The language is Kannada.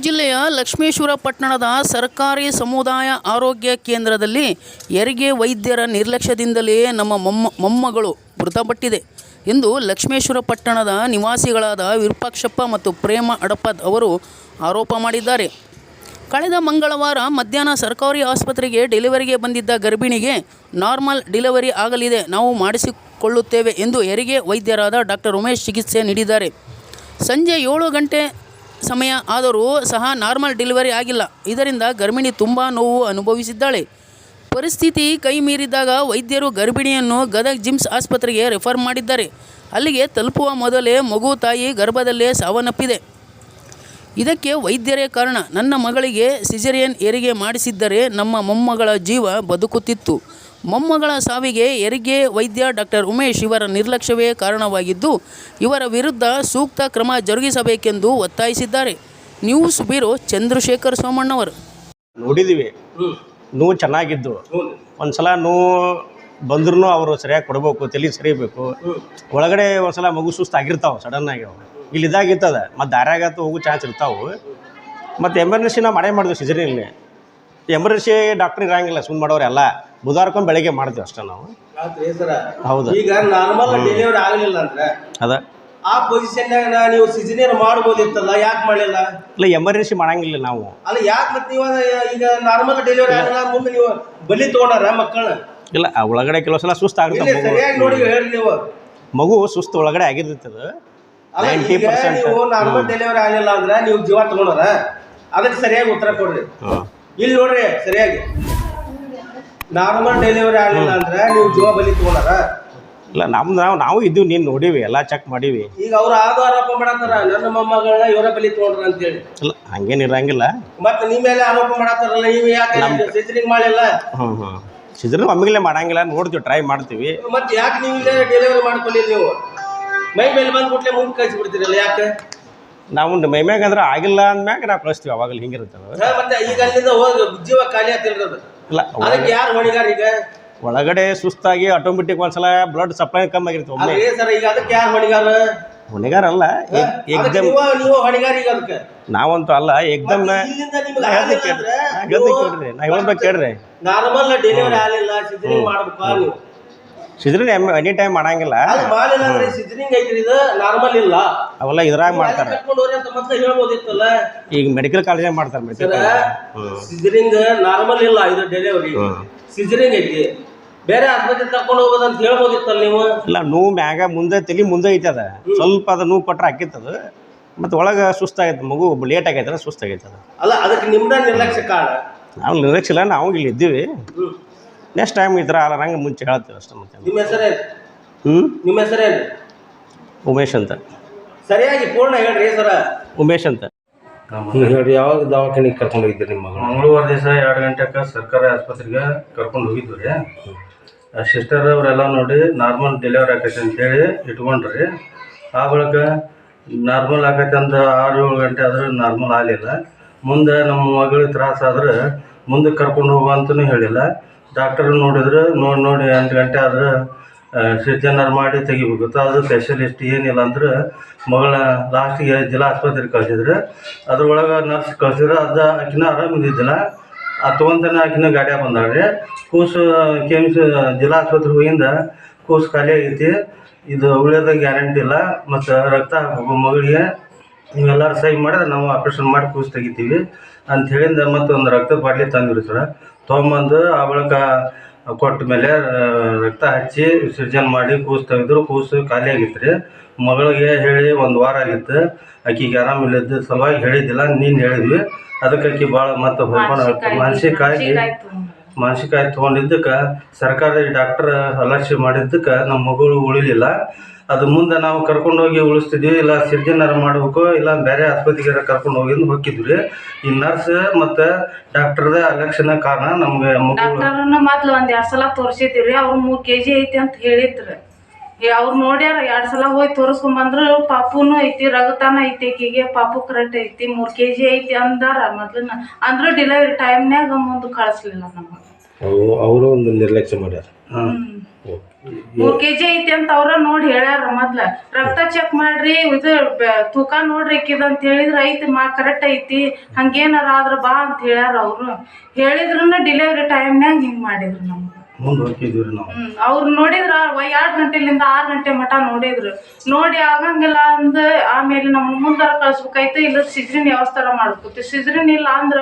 ಜಿಲ್ಲೆಯ ಲಕ್ಷ್ಮೇಶ್ವರ ಪಟ್ಟಣದ ಸರ್ಕಾರಿ ಸಮುದಾಯ ಆರೋಗ್ಯ ಕೇಂದ್ರದಲ್ಲಿ ಹೆರಿಗೆ ವೈದ್ಯರ ನಿರ್ಲಕ್ಷ್ಯದಿಂದಲೇ ನಮ್ಮ ಮೊಮ್ಮ, ಮೊಮ್ಮಗಳು ಮೃತಪಟ್ಟಿದೆ ಎಂದು ಲಕ್ಷ್ಮೇಶ್ವರ ಪಟ್ಟಣದ ನಿವಾಸಿಗಳಾದ ವಿರೂಪಾಕ್ಷಪ್ಪ ಮತ್ತು ಪ್ರೇಮ ಅಡಪದ್ ಅವರು ಆರೋಪ ಮಾಡಿದ್ದಾರೆ. ಕಳೆದ ಮಂಗಳವಾರ ಮಧ್ಯಾಹ್ನ ಸರ್ಕಾರಿ ಆಸ್ಪತ್ರೆಗೆ ಡೆಲಿವರಿಗೆ ಬಂದಿದ್ದ ಗರ್ಭಿಣಿಗೆ ನಾರ್ಮಲ್ ಡೆಲಿವರಿ ಆಗಲಿದೆ, ನಾವು ಮಾಡಿಸಿಕೊಳ್ಳುತ್ತೇವೆ ಎಂದು ಹೆರಿಗೆ ವೈದ್ಯರಾದ ಡಾಕ್ಟರ್ ಉಮೇಶ್ ಚಿಕಿತ್ಸೆ ನೀಡಿದ್ದಾರೆ. ಸಂಜೆ ಏಳು ಗಂಟೆ ಸಮಯ ಆದರೂ ಸಹ ನಾರ್ಮಲ್ ಡೆಲಿವರಿ ಆಗಿಲ್ಲ. ಇದರಿಂದ ಗರ್ಭಿಣಿ ತುಂಬ ನೋವು ಅನುಭವಿಸಿದ್ದಾಳೆ. ಪರಿಸ್ಥಿತಿ ಕೈ ಮೀರಿದಾಗ ವೈದ್ಯರು ಗರ್ಭಿಣಿಯನ್ನು ಗದಗ ಜಿಮ್ಸ್ ಆಸ್ಪತ್ರೆಗೆ ರೆಫರ್ ಮಾಡಿದ್ದಾರೆ. ಅಲ್ಲಿಗೆ ತಲುಪುವ ಮೊದಲೇ ಮಗು ತಾಯಿ ಗರ್ಭದಲ್ಲೇ ಸಾವನ್ನಪ್ಪಿದೆ. ಇದಕ್ಕೆ ವೈದ್ಯರೇ ಕಾರಣ. ನನ್ನ ಮಗಳಿಗೆ ಸಿಜರಿಯನ್ ಏರಿಗೆ ಮಾಡಿಸಿದ್ದರೆ ನಮ್ಮ ಮೊಮ್ಮಗಳ ಜೀವ ಬದುಕುತ್ತಿತ್ತು. ಮೊಮ್ಮಗಳ ಸಾವಿಗೆ ಹೆರಿಗೆ ವೈದ್ಯ ಡಾಕ್ಟರ್ ಉಮೇಶ್ ಇವರ ನಿರ್ಲಕ್ಷ್ಯವೇ ಕಾರಣವಾಗಿದ್ದು ಇವರ ವಿರುದ್ಧ ಸೂಕ್ತ ಕ್ರಮ ಜರುಗಿಸಬೇಕೆಂದು ಒತ್ತಾಯಿಸಿದ್ದಾರೆ. ನ್ಯೂಸ್ ಬ್ಯೂರೋ ಚಂದ್ರಶೇಖರ್ ಸೋಮಣ್ಣವರು. ನೋಡಿದೀವಿ. ನೋವು ಚೆನ್ನಾಗಿದ್ದು. ಒಂದ್ಸಲ ನೋವು ಬಂದ್ರೂ ಅವರು ಸರಿಯಾಗಿ ಕೊಡಬೇಕು ತಲೆ ಸರಿಬೇಕು ಒಳಗಡೆ ಒಂದ್ಸಲ ಮಗು ಸುಸ್ತು ಆಗಿರ್ತಾವೆ ಸಡನ್ನಾಗಿ ಅವು ಇಲ್ಲಿ ಇದಾಗಿರ್ತದೆ ಮತ್ತು ದಾರ್ಯಾಗತ್ತು ಹೋಗೋ ಚಾನ್ಸ್ ಇರ್ತಾವೆ. ಮತ್ತು ಎಮರ್ಜೆನ್ಸಿ ನಾವು ಮಾಡೇ ಮಾಡಿದ್ವಿ ಸಿಜರಿಯಲ್ಲಿ ಎಮರ್ಜೆನ್ಸಿ ಡಾಕ್ಟರ್ ಇರಂಗಿಲ್ಲ ಸುಮ್ಮನೆ ಮಾಡೋರು ಎಲ್ಲ. ಬುಧವಾರಕ್ಕೊಮ್ಮೆ ಬೆಳಗ್ಗೆ ಮಾಡ್ತೀವಿ ಅಷ್ಟೇ ನಾವು. ಹೌದು. ಈಗ ನಾರ್ಮಲ್ ಡೆಲಿವರಿ ಆಗಲಿಲ್ಲ ಅಂದ್ರೆ? ಅದ. ಆ ಪೊಸಿಷನ್ನಾಗ ನೀವು ಸಿಜನಿಯರ್ ಮಾಡ್ಬೋದಿತ್ತಲ್ಲ ಯಾಕೆ ಮಾಡಲಿಲ್ಲ? ಇಲ್ಲ ಎಮರ್ಜೆನ್ಸಿ ಮಾಡಂಗಿಲ್ಲ ನಾವು. ಅಲ್ಲ ಯಾಕೆ ಮತ್ತೆ ನೀವು ಈಗ ನಾರ್ಮಲ್ ಡೆಲಿವರಿ ಆಗಲ್ಲ ಮುಂದೆ ನೀವು ಬಲಿ ತಗೊಂಡಾರ ಮಕ್ಕಳನ್ನ? ಇಲ್ಲ ಆ ಒಳಗಡೆ ಕೆಲವು ಸಲ ಸುಸ್ತು ಇಲ್ಲಿ ಆಗುತ್ತೆ ಸರಿಯಾಗಿ ನೋಡಿ ಹೇಳಿ ನೀವು. ಮಗು ಸುಸ್ತು ಒಳಗಡೆ ಆಗಿರ್ತದೆ. ಅದು ನೈಂಟಿ ಪರ್ಸೆಂಟ್. ನೀವು ನಾರ್ಮಲ್ ಡೆಲಿವರಿ ಆಗಲಿಲ್ಲ ಅಂದ್ರೆ ನೀವು ಜೀವ ತಗೊಂಡಾರ? ಅದಕ್ಕೆ ಸರಿಯಾಗಿ ಉತ್ತರ ಕೊಡ್ರಿ. ಹಾಂ ಇಲ್ಲಿ ನೋಡ್ರಿ ಸರಿಯಾಗಿ. ನಾರ್ಮಲ್ ಡೆಲಿವರಿ ಆಗಲಿಲ್ಲ ಅಂದ್ರೆ ನೀವು ಜೀವ ಬಲಿ ತಗೊಂಡಾರ? ಇಲ್ಲ ನಮ್ದು ನಾವು ನಾವು ಇದ್ದೀವಿ ನೀನು ನೋಡೀವಿ ಎಲ್ಲ ಚೆಕ್ ಮಾಡೀವಿ. ಈಗ ಅವ್ರು ಆದು ಆರೋಪ ಮಾಡತ್ತಾರ ನನ್ನ ಮೊಮ್ಮಗಳನ್ನ ಇವರ ಬಲಿ ತಗೊಂಡ್ರ ಅಂತೇಳಿ ಇಲ್ಲ ಹಂಗೇನು ಇರಂಗಿಲ್ಲ. ಮತ್ತೆ ನಿಮ್ಮ ಮೇಲೆ ಆರೋಪ ಮಾಡತ್ತಾರಲ್ಲ ನೀವು ಯಾಕೆ ಸಿಜರಿಂಗ್ ಮಾಡಿಲ್ಲ? ಹ್ಞೂ ಹ್ಞೂ ಸಿಜರಿಂಗ್ ಒಮ್ಮಿಗಲೇ ಮಾಡಂಗಿಲ್ಲ ನೋಡ್ತೀವಿ ಟ್ರೈ ಮಾಡ್ತೀವಿ. ಮತ್ತೆ ಯಾಕೆ ನೀವು ಇಲ್ಲೇ ಡೆಲಿವರಿ ಮಾಡ್ಕೊಳ್ಳಿ ನೀವು? ಮೈ ಮೇಲೆ ಬಂದ್ಬಿಟ್ಲೆ ಮುಂದೆ ಕಳಿಸಿ ಬಿಡ್ತೀರಲ್ಲ ಯಾಕೆ? ನಾವು ಮೈಮ್ಯಾಗ ಅಂದ್ರೆ ಆಗಿಲ್ಲ ಅಂದ್ಮ್ಯಾಗ ನಾವು ಕಳಿಸ್ತೀವಿ ಅವಾಗಲೇ ಹಿಂಗಿರುತ್ತೆ ಅದು. ಮತ್ತೆ ಈಗ ಅಲ್ಲಿಂದ ಹೋಗಿ ಜೀವ ಖಾಲಿ ಆಗ್ತಿರೋದು ಇಲ್ಲ ಅದಕ್ಕೆ ಯಾರು ಹೊಣೆಗಾರ ಈಗ? ಒಳಗಡೆ ಸುಸ್ತಾಗಿ ಆಟೋಮೆಟಿಕ್ ಒಂದ್ಸಲ ಬ್ಲಡ್ ಸಪ್ಲೈ ಕಮ್ಮಿ ಆಗಿರುತ್ತೆ ಒಮ್ಮೆ. ಅದೇ ಸರ್ ಈಗ ಅದಕ್ಕೆ ಯಾರು ಹೊಣೆಗಾರ? ಹೊಣೆಗಾರ ಅಲ್ಲ ಏಕ್- ಅದಕ್ಕೆ ಏಕ್ದಮ್ ನೀವು ನೀವು ಹೊಣೆಗಾರ ಈಗ ಅದಕ್ಕೆ? ನಾವಂತೂ ಅಲ್ಲ ಎಕ್ಸಾಮ್ ಇಲ್ಲಿಂದ ನಿಮ್ಗೆ ಕೇಳ್ರಿ ನಾ ಹೇಳ್ದೆ ಕೇಳ್ರಿ ನಾ ಹೇಳ್ಬೇಕು ಕೇಳ್ರಿ ನಾರ್ಮಲ್ ಡೆಲಿವರಿ ಆಗಲಿಲ್ಲ ಮಾಡ್ಬೇಕಾ ನೀವು ಸಿದ್ರಿ ಎನಿ ಟೈಮ್ ಮಾಡಂಗಿಲ್ಲ. ಸಿಜರಿಂಗ್ ಐತ್ರಿ ಇದು ನಾರ್ಮಲ್ ಇಲ್ಲ. ಅವೆಲ್ಲ ಇದ್ರಾಗ ಮಾಡ್ತಾರೆ. ಹೇಳ್ಬೋದಿತ್ತಲ್ಲ. ಈಗ ಮೆಡಿಕಲ್ ಕಾಲೇಜ್ ಮಾಡ್ತಾರೆ ಮೆಡಿಕಲ್ ಹ್ಞೂ ಸಿಜರಿಂಗ್ ನಾರ್ಮಲ್ ಇಲ್ಲ ಇದು ಡೆಲಿವರಿ ಸಿಜರಿಂಗ್ ಐತಿ. ಬೇರೆ ಆಸ್ಪತ್ರೆ ತಕೊಂಡು ಹೋಗೋದಂತ ಹೇಳ್ಬೋದಿತ್ತಲ್ಲ ನೀವು? ಇಲ್ಲ ನೋವು ಮ್ಯಾಗ ಮುಂದೆ ತಲೆ ಮುಂದೆ ಐತೆ ಅದ. ಸ್ವಲ್ಪ ಅದು ನೋವು ಕೊಟ್ರೆ ಆಕಿತ್ತದು ಮತ್ತೆ ಒಳಗೆ ಸುಸ್ತಾಗೈತೆ ಮಗು ಲೇಟ್ ಆಗೈತೆ ಸುಸ್ತಾಗೈತೆ ಅದು. ಅಲ್ಲ ಅದಕ್ಕೆ ನಿಮ್ದ ನಿರ್ಲಕ್ಷ್ಯ ಕಾರಣ? ನಾವು ಇಲ್ಲ ನಾವು ಇಲ್ಲಿ ಇದ್ದೀವಿ. ನೆಕ್ಸ್ಟ್ ಟೈಮ್ ಈ ಥರ ಆಗಲಾರಂಗೆ ಮುಂಚೆ ಹೇಳ್ತೀವಿ ಅಷ್ಟೇ ಮತ್ತೆ. ನಿಮ್ಮ ಹೆಸರೇನು? ಹ್ಞೂ ನಿಮ್ಮ ಹೆಸರೇನು? ಉಮೇಶ್ ಅಂತ. ಸರಿಯಾಗಿ ಪೂರ್ಣ ಹೇಳ್ರಿ ಸರ. ಉಮೇಶ್ ಅಂತ. ಹೇಳಿ ಯಾವಾಗ ದವಾಖಾನಿಗೆ ಕರ್ಕೊಂಡು ಹೋಗಿದ್ರಿ ನಿಮ್ಮ ಮಗಳು? ಮಂಗಳವಾರ ದಿವಸ ಎರಡು ಗಂಟೆಗೆ ಸರ್ಕಾರಿ ಆಸ್ಪತ್ರೆಗೆ ಕರ್ಕೊಂಡು ಹೋಗಿದ್ದು ರೀ. ಆ ಸಿಸ್ಟರ್ ಅವರೆಲ್ಲ ನೋಡಿ ನಾರ್ಮಲ್ ಡೆಲಿವರಿ ಆಕೈತೆ ಅಂತೇಳಿ ಇಟ್ಕೊಂಡ್ರಿ. ಆ ಬಳಿಕ ನಾರ್ಮಲ್ ಆಕೈತೆ ಅಂದ್ರೆ ಆರು ಏಳು ಗಂಟೆ ಆದ್ರೆ ನಾರ್ಮಲ್ ಆಗಲಿಲ್ಲ. ಮುಂದೆ ನಮ್ಮ ಮಗಳು ತ್ರಾಸ ಆದ್ರೆ ಮುಂದೆ ಕರ್ಕೊಂಡು ಹೋಗುವ ಅಂತಲೂ ಹೇಳಿಲ್ಲ. ಡಾಕ್ಟರ್ ನೋಡಿದ್ರೆ ನೋಡಿ ನೋಡಿ ಎಂಟು ಗಂಟೆ ಆದ್ರೆ ಸಿಜನರ್ ಮಾಡಿ ತೆಗಿಬೇಕು ಅದು ಸ್ಪೆಷಲಿಸ್ಟ್ ಏನಿಲ್ಲ ಅಂದ್ರೆ ಮಗಳ ಲಾಸ್ಟಿಗೆ ಜಿಲ್ಲಾ ಆಸ್ಪತ್ರೆಗೆ ಕಳ್ಸಿದ್ರು, ಅದ್ರೊಳಗೆ ನರ್ಸ್ ಕಳ್ಸಿದ್ರು ಅದು ಆಕಿನ ಆರಾಮಿದ್ದಿದ್ದಿಲ್ಲ ಆ ತೊಗೊಂತಾನೆ ಆಕಿನ ಗಾಡಿಯಾಗ ಬಂದಾಳೆ ಕೂಸು ಕೆಮ್ಸ್ ಜಿಲ್ಲಾ ಆಸ್ಪತ್ರೆ ಹೋಗಿಂದ ಕೂಸು ಖಾಲಿ ಆಗೈತಿ. ಇದು ಉಳಿಯೋದ ಗ್ಯಾರಂಟಿ ಇಲ್ಲ. ಮತ್ತು ರಕ್ತ ಹಾಕ್ಬೇಕು ಮಗಳಿಗೆ ನೀವೆಲ್ಲರೂ ಸಹಿ ಮಾಡಿದ್ರೆ ನಾವು ಆಪ್ರೇಷನ್ ಮಾಡಿ ಕೂಸು ತೆಗಿತೀವಿ ಅಂತ ಹೇಳಿಂದ ಮತ್ತೊಂದು ರಕ್ತದ ಬಾಟ್ಲಿ ತಂದಿರ್ತಾರೆ ತೊಗೊಂಬಂದು ಆ ಬಳಿಕ ಕೊಟ್ಟ ಮೇಲೆ ರಕ್ತ ಹಚ್ಚಿ ವಿಸರ್ಜನೆ ಮಾಡಿ ಕೂಸು ತೆಗೆದ್ರು ಕೂಸು ಖಾಲಿ ಆಗಿತ್ತು ರೀ. ಮಗಳಿಗೆ ಹೇಳಿ ಒಂದು ವಾರ ಆಗಿತ್ತು. ಆಕಿಗೆ ಆರಾಮಿಲ್ಲದ ಸಲುವಾಗಿ ಹೇಳಿದ್ದಿಲ್ಲ ನೀನು ಹೇಳಿದ್ವಿ. ಅದಕ್ಕೆ ಆಕಿ ಭಾಳ ಮತ್ತೆ ಹೋಗ್ಕೊಂಡು ಮಾನಸಿಕಾಯಿ ಮಾನಸಿಕಾಗಿ ತೊಗೊಂಡಿದ್ದಕ್ಕೆ ಸರ್ಕಾರಿ ಡಾಕ್ಟ್ರ್ ಅಲಕ್ಷ್ಯ ಮಾಡಿದ್ದಕ್ಕೆ ನಮ್ಮ ಮಗಳು ಉಳಿಲಿಲ್ಲ. ಅದು ಮುಂದೆ ನಾವು ಕರ್ಕೊಂಡು ಹೋಗಿ ಉಳಿಸ್ತಿದ್ವಿ ಇಲ್ಲ ಸಿರ್ಜನರ ಮಾಡಬೇಕು ಇಲ್ಲ ಬೇರೆ ಆಸ್ಪತ್ರೆಗೆ ಕರ್ಕೊಂಡು ಹೋಗಿ ಹೋಗಿದ್ವಿ. ರೀ ಈ ನರ್ಸ್ ಮತ್ತು ಡಾಕ್ಟರ್ದ ಅಲಕ್ಷಣ ಕಾರಣ ನಮ್ಗೆ ಡಾಕ್ಟರ್ನ ಮೊದ್ಲು ಒಂದ್ ಎರಡ್ ಸಲ ತೋರಿಸಿದ್ವಿ ಅವ್ರು ಮೂರು ಕೆ ಜಿ ಐತಿ ಅಂತ ಹೇಳಿದ್ರು. ಅವ್ರು ನೋಡ್ಯಾರ ಎರಡು ಸಲ ಹೋಗಿ ತೋರಿಸ್ಕೊಂಬಂದ್ರು ಪಾಪುನು ಐತಿ ರಗತಾನ ಐತಿ ಕಿಗೆ ಪಾಪು ಕರೆಕ್ಟ್ ಐತಿ ಮೂರು ಕೆ ಜಿ ಐತಿ ಅಂದಾರ ಮೊದ್ಲನ ಅಂದ್ರೂ ಡೆಲಿವರಿ ಟೈಮ್ನ್ಯಾಗ ಮುಂದೆ ಕಳಿಸ್ಲಿಲ್ಲ ನಮಗೆ. ಅವರು ಒಂದು ನಿರ್ಲಕ್ಷ್ಯ ಮಾಡ್ಯಾರ. ಹ್ಮ್. ಮೂರ್ ಕೆಜಿ ಐತಿ ಅಂತ ಅವ್ರ ನೋಡಿ ಹೇಳ್ಯಾರ ಮೊದ್ಲ. ರಕ್ತ ಚೆಕ್ ಮಾಡ್ರಿ ಇದು ತೂಕ ನೋಡ್ರಿ ಇಕ್ಕಿದ ಅಂತ ಹೇಳಿದ್ರ ಐತಿ ಮಾ ಕರೆಕ್ಟ್ ಐತಿ ಹಂಗೇನಾರ ಆದ್ರ ಬಾ ಅಂತ ಹೇಳ್ಯಾರ ಅವ್ರು. ಹೇಳಿದ್ರನ್ನ ಡೆಲಿವರಿ ಟೈಮ್ನ್ಯಾಗ ಹಿಂಗ್ ಮಾಡಿದ್ರು ನಮ್ಗೆ. ಅವ್ರು ನೋಡಿದ್ರ ಎರಡು ಗಂಟೆಲಿಂದ ಆರು ಗಂಟೆ ಮಟ ನೋಡಿದ್ರು. ನೋಡಿ ಆಗಂಗಿಲ್ಲ ಅಂದ ಆಮೇಲೆ ನಮ್ಮ ಮುಂದಾರ ಕಳ್ಸ್ಬೇಕಾಯ್ತು ಇಲ್ಲ ಸಿಜ್ರಿನ್ ವ್ಯವಸ್ಥೆ ಮಾಡ್ಬೇಕು ಸಿಜ್ರಿನ್ ಇಲ್ಲ ಅಂದ್ರ